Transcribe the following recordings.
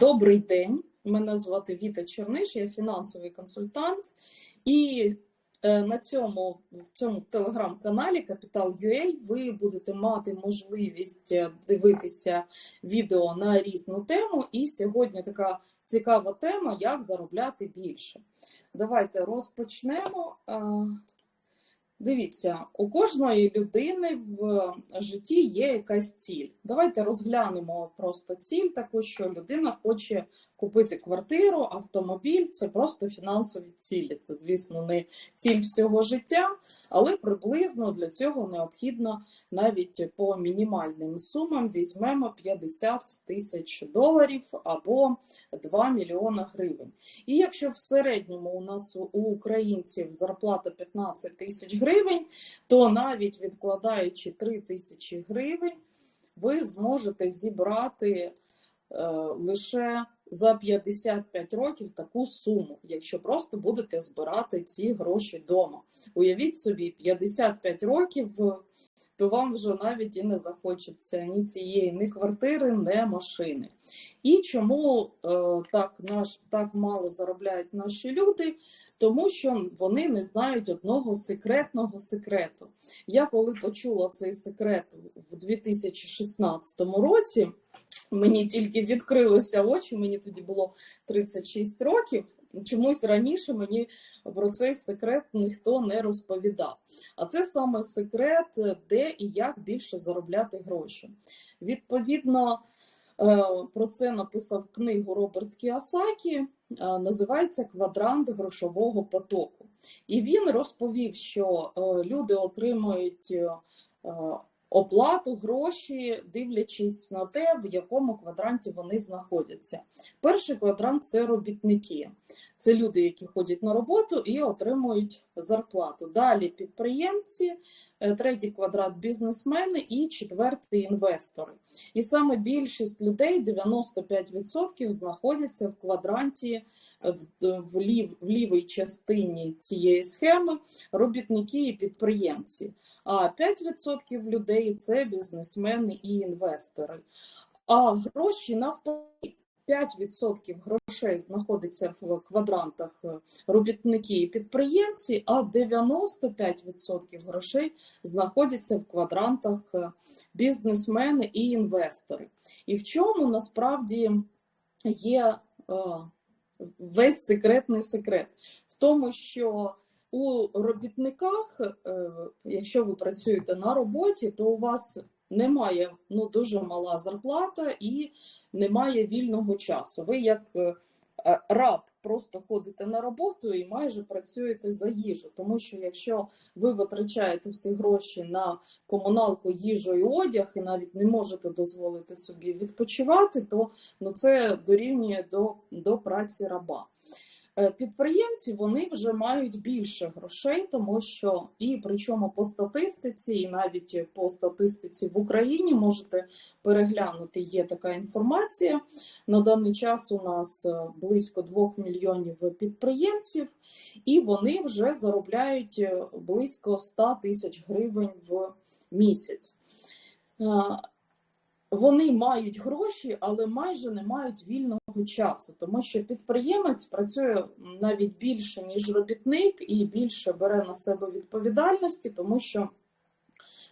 Добрий день. Мене звати Віта Черниш, я фінансовий консультант. І е, на цьому в цьому телеграм-каналі Capital.ua ви будете мати можливість е, дивитися відео на різну тему. І сьогодні така цікава тема, як заробляти більше. Давайте розпочнемо. Дивіться, у кожної людини в житті є якась ціль. Давайте розглянемо просто ціль, таку що людина хоче купити квартиру, автомобіль це просто фінансові цілі. Це, звісно, не ціль всього життя, але приблизно для цього необхідно навіть по мінімальним сумам візьмемо 50 тисяч доларів або 2 мільйона гривень. І якщо в середньому у нас у українців зарплата 15 тисяч гривень, то навіть відкладаючи 3 тисячі гривень, ви зможете зібрати е, лише за 55 років таку суму, якщо просто будете збирати ці гроші вдома. Уявіть собі, 55 років, то вам вже навіть і не захочеться ні цієї, ні квартири, ні машини. І чому е, так, наш, так мало заробляють наші люди? Тому що вони не знають одного секретного секрету. Я коли почула цей секрет в 2016 році, мені тільки відкрилися очі, мені тоді було 36 років. Чомусь раніше мені про цей секрет ніхто не розповідав. А це саме секрет, де і як більше заробляти гроші. Відповідно, е, про це написав книгу Роберт Кіосакі, е, називається Квадрант грошового потоку. І він розповів, що е, люди отримують оплату, гроші, дивлячись на те, в якому квадранті вони знаходяться. Перший квадрант це робітники. Це люди, які ходять на роботу і отримують зарплату. Далі підприємці, е, третій квадрат бізнесмени і четвертий інвестори. І саме більшість людей, 95%, знаходяться в квадранті е, в, в, лів, в лівій частині цієї схеми робітники і підприємці. А 5% людей це бізнесмени і інвестори. А гроші навпаки. 5% грошей знаходиться в квадрантах е, робітники і підприємці, а 95% грошей знаходяться в квадрантах е, бізнесмени і інвестори. І в чому насправді є е, весь секретний секрет? В тому, що у робітниках, якщо ви працюєте на роботі, то у вас немає ну, дуже мала зарплата і немає вільного часу. Ви як е, е, раб просто ходите на роботу і майже працюєте за їжу. Тому що якщо ви витрачаєте всі гроші на комуналку, їжу і одяг, і навіть не можете дозволити собі відпочивати, то ну, це дорівнює до, до праці раба. Е, підприємці вони вже мають більше грошей, тому що і причому по статистиці, і навіть по статистиці в Україні можете переглянути. Є така інформація. На даний час у нас е, близько 2 мільйонів підприємців, і вони вже заробляють е, близько 100 тисяч гривень в місяць. Вони мають гроші, але майже не мають вільного часу, тому що підприємець працює навіть більше ніж робітник, і більше бере на себе відповідальності, тому що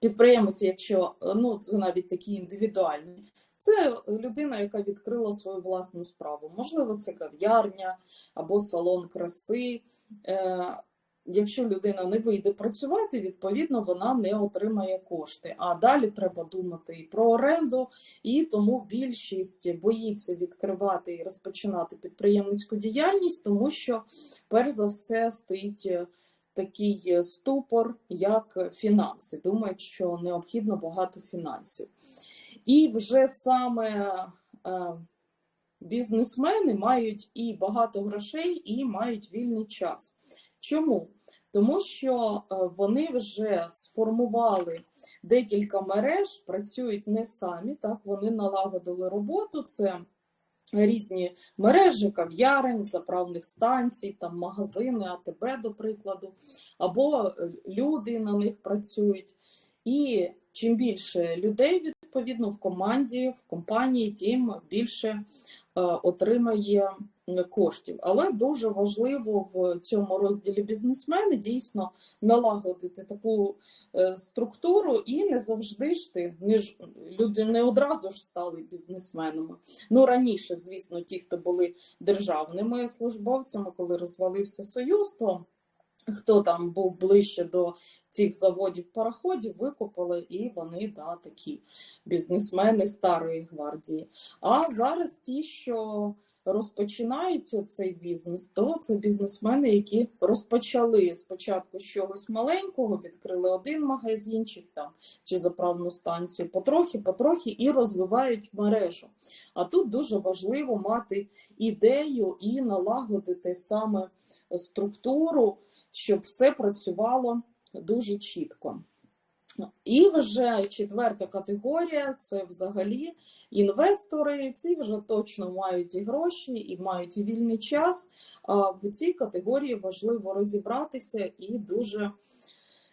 підприємець, якщо ну це навіть такі індивідуальні, це людина, яка відкрила свою власну справу. Можливо, це кав'ярня або салон краси. Якщо людина не вийде працювати, відповідно вона не отримає кошти. А далі треба думати і про оренду, і тому більшість боїться відкривати і розпочинати підприємницьку діяльність, тому що перш за все стоїть. Е, такий е, ступор, як фінанси. Думають, що необхідно багато фінансів. І вже саме е, бізнесмени мають і багато грошей, і мають вільний час. Чому? Тому що е, вони вже сформували декілька мереж, працюють не самі. Так вони налагодили роботу. Це різні мережі, кав'ярень, заправних станцій, там магазини, АТБ, до прикладу, або е, люди на них працюють. І чим більше людей відповідно в команді, в компанії, тим більше отримає коштів. Але дуже важливо в цьому розділі бізнесмени дійсно налагодити таку е, структуру, і не завжди ж ти не ж люди не одразу ж стали бізнесменами. Ну раніше, звісно, ті, хто були державними службовцями, коли розвалився союз, то хто там був ближче до цих заводів пароходів, викупили, і вони да, такі бізнесмени старої гвардії. А зараз ті, що розпочинають цей бізнес, то це бізнесмени, які розпочали спочатку з чогось маленького, відкрили один магазинчик там чи заправну станцію, потрохи, потрохи і розвивають мережу. А тут дуже важливо мати ідею і налагодити саме структуру, щоб все працювало дуже чітко. І вже четверта категорія це взагалі інвестори. Ці вже точно мають і гроші, і мають і вільний час. В цій категорії важливо розібратися і дуже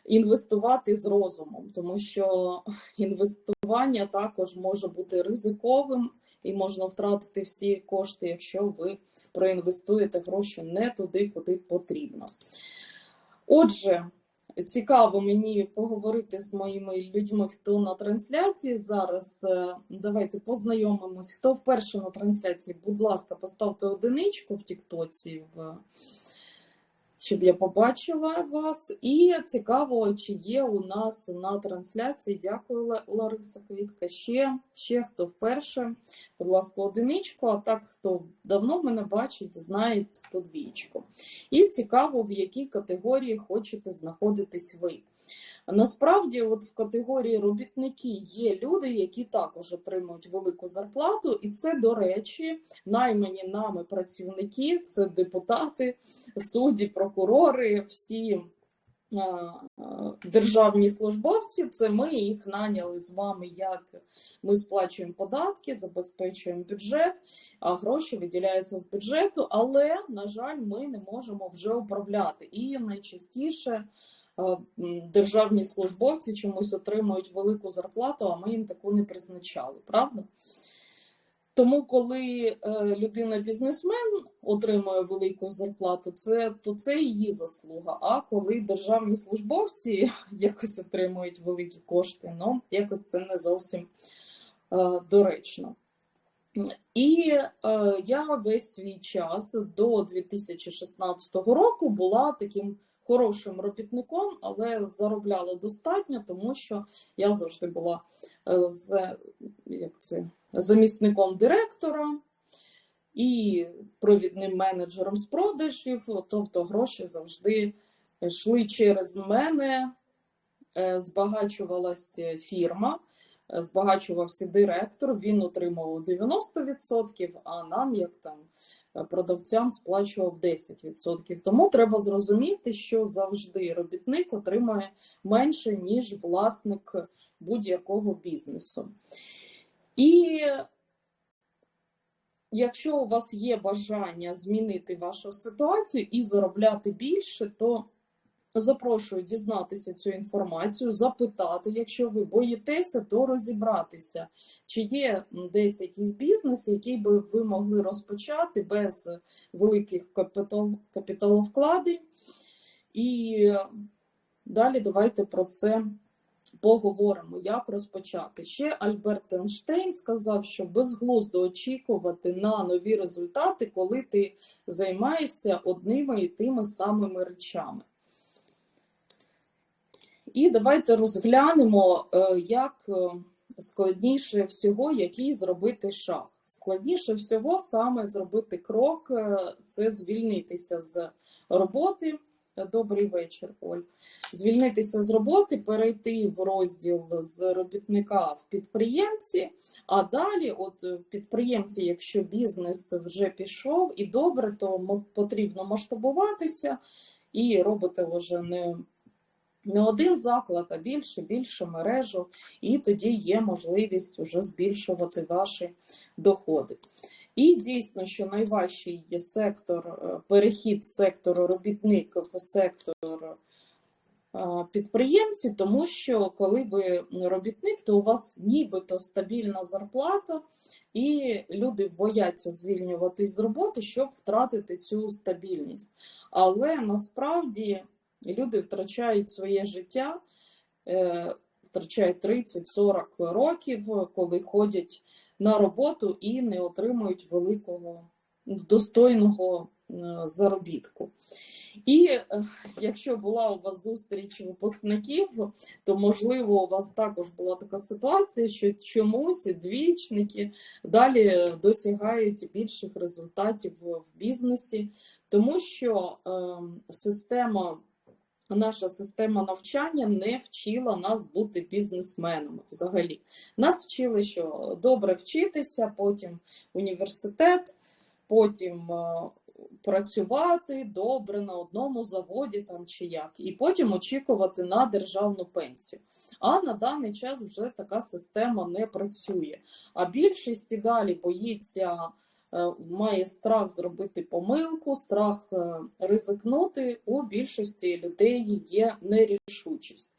інвестувати з розумом, тому що інвестування також може бути ризиковим і можна втратити всі кошти, якщо ви проінвестуєте гроші не туди, куди потрібно. Отже. Цікаво мені поговорити з моїми людьми, хто на трансляції зараз. Е, давайте познайомимось. Хто вперше на трансляції, будь ласка, поставте одиничку в Тіктоці, в... щоб я побачила вас. І цікаво, чи є у нас на трансляції. Дякую, Лариса Квітка. Ще, ще хто вперше, будь ласка, одиничку, а так, хто давно мене бачить, знає то двічку. І цікаво, в якій категорії хочете знаходитись ви. Насправді, от в категорії робітники є люди, які також отримують велику зарплату, і це, до речі, наймані нами працівники, це депутати, судді, прокурори, всі державні службовці, це ми їх наняли з вами, як ми сплачуємо податки, забезпечуємо бюджет, а гроші виділяються з бюджету, але, на жаль, ми не можемо вже управляти. І найчастіше державні службовці чомусь отримують велику зарплату, а ми їм таку не призначали, правда? Тому, коли е, людина-бізнесмен отримує велику зарплату, це то це її заслуга. А коли державні службовці якось отримують великі кошти, ну якось це не зовсім е, доречно. І е, я весь свій час до 2016 року була таким хорошим робітником, але заробляла достатньо, тому що я завжди була е, з як це, замісником директора і провідним менеджером з продажів, тобто гроші завжди йшли через мене, е, збагачувалася фірма. Збагачувався директор, він отримував 90%, а нам, як там продавцям сплачував 10%. Тому треба зрозуміти, що завжди робітник отримає менше, ніж власник будь-якого бізнесу. І якщо у вас є бажання змінити вашу ситуацію і заробляти більше, то Запрошую дізнатися цю інформацію, запитати, якщо ви боїтеся, то розібратися, чи є десь якийсь бізнес, який би ви могли розпочати без великих капітал, капіталовкладень. І далі давайте про це поговоримо, як розпочати. Ще Альберт Ейнштейн сказав, що безглуздо очікувати на нові результати, коли ти займаєшся одними і тими самими речами. І давайте розглянемо, е, як е, складніше всього, який зробити шаг. Складніше всього саме зробити крок е, це звільнитися з роботи. Добрий вечір, Оль. Звільнитися з роботи, перейти в розділ з робітника в підприємці, а далі, от підприємці, якщо бізнес вже пішов і добре, то потрібно масштабуватися і робити вже не не один заклад, а більше, більше мережу, і тоді є можливість вже збільшувати ваші доходи. І дійсно, що найважчий є сектор, е, перехід сектору робітник в сектор е, підприємці, тому що коли ви робітник, то у вас нібито стабільна зарплата, і люди бояться звільнюватись з роботи, щоб втратити цю стабільність. Але насправді люди втрачають своє життя, е, втрачають 30-40 років, коли ходять на роботу і не отримують великого достойного е, заробітку. І е, якщо була у вас зустріч випускників, то можливо у вас також була така ситуація, що чомусь двічники далі досягають більших результатів в бізнесі, тому що е, система. Наша система навчання не вчила нас бути бізнесменами взагалі. Нас вчили, що добре вчитися, потім університет, потім е, працювати добре на одному заводі там чи як, і потім очікувати на державну пенсію. А на даний час вже така система не працює. А більшість і далі боїться. Е, Має страх зробити помилку, страх е, ризикнути. У більшості людей є нерішучість.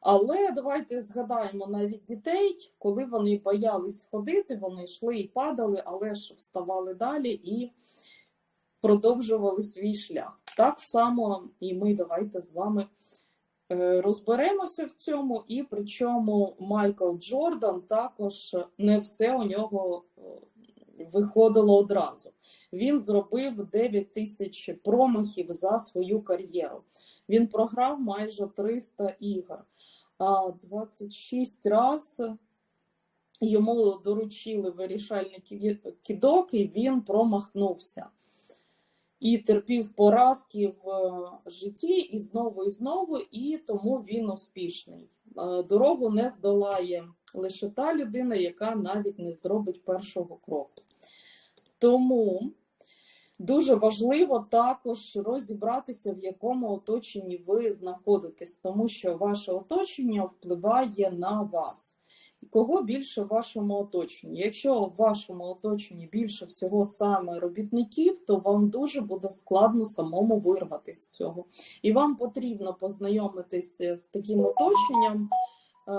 Але давайте згадаємо навіть дітей, коли вони боялись ходити, вони йшли і падали, але ж вставали далі і продовжували свій шлях. Так само і ми давайте з вами е, розберемося в цьому. І причому Майкл Джордан також не все у нього виходило одразу. Він зробив 9 тисяч промахів за свою кар'єру. Він програв майже 300 ігор. А 26 раз йому доручили вирішальний кі- кидок, і він промахнувся. І терпів поразки в е, житті і знову і знову, і тому він успішний. Е, Дорогу не здолає лише та людина, яка навіть не зробить першого кроку. Тому дуже важливо також розібратися, в якому оточенні ви знаходитесь, тому що ваше оточення впливає на вас. Кого більше в вашому оточенні? Якщо в вашому оточенні більше всього саме робітників, то вам дуже буде складно самому вирватися з цього. І вам потрібно познайомитися з таким оточенням, е,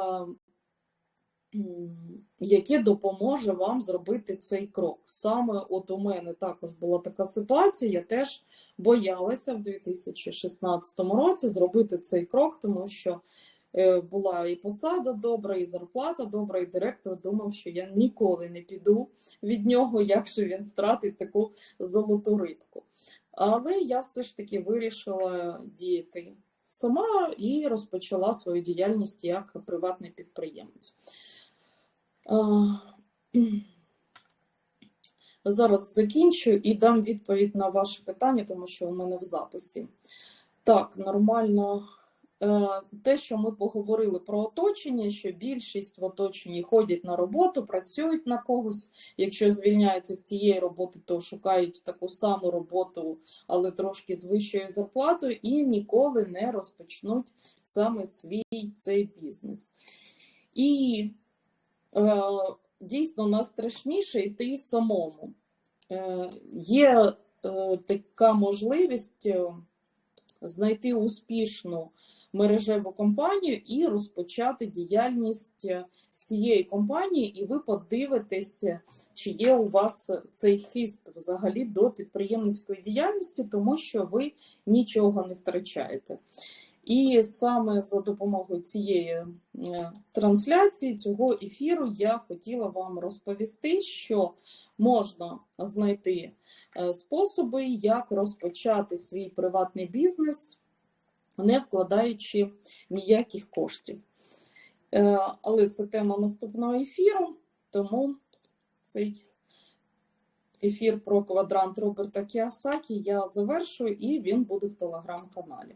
яке допоможе вам зробити цей крок. Саме от у мене також була така ситуація. Я теж боялася в 2016 році зробити цей крок, тому що е, була і посада добра, і зарплата добра, і директор думав, що я ніколи не піду від нього, як же він втратить таку золоту рибку. Але я все ж таки вирішила діяти сама і розпочала свою діяльність як приватний підприємець. Зараз закінчу і дам відповідь на ваше питання, тому що у мене в записі. Так, нормально. Е, Те, що ми поговорили про оточення, що більшість в оточенні ходять на роботу, працюють на когось. Якщо звільняються з цієї роботи, то шукають таку саму роботу, але трошки з вищою зарплатою, і ніколи не розпочнуть саме свій цей бізнес. І дійсно найстрашніше йти самому. Е, Є е, така можливість е, знайти успішну мережеву компанію і розпочати діяльність е, з цієї компанії, і ви подивитеся, чи є у вас цей хист взагалі до підприємницької діяльності, тому що ви нічого не втрачаєте. І саме за допомогою цієї е, трансляції, цього ефіру, я хотіла вам розповісти, що можна знайти е, способи, як розпочати свій приватний бізнес, не вкладаючи ніяких коштів. Е, Але це тема наступного ефіру, тому цей ефір про квадрант Роберта Кіосакі я завершую, і він буде в телеграм-каналі.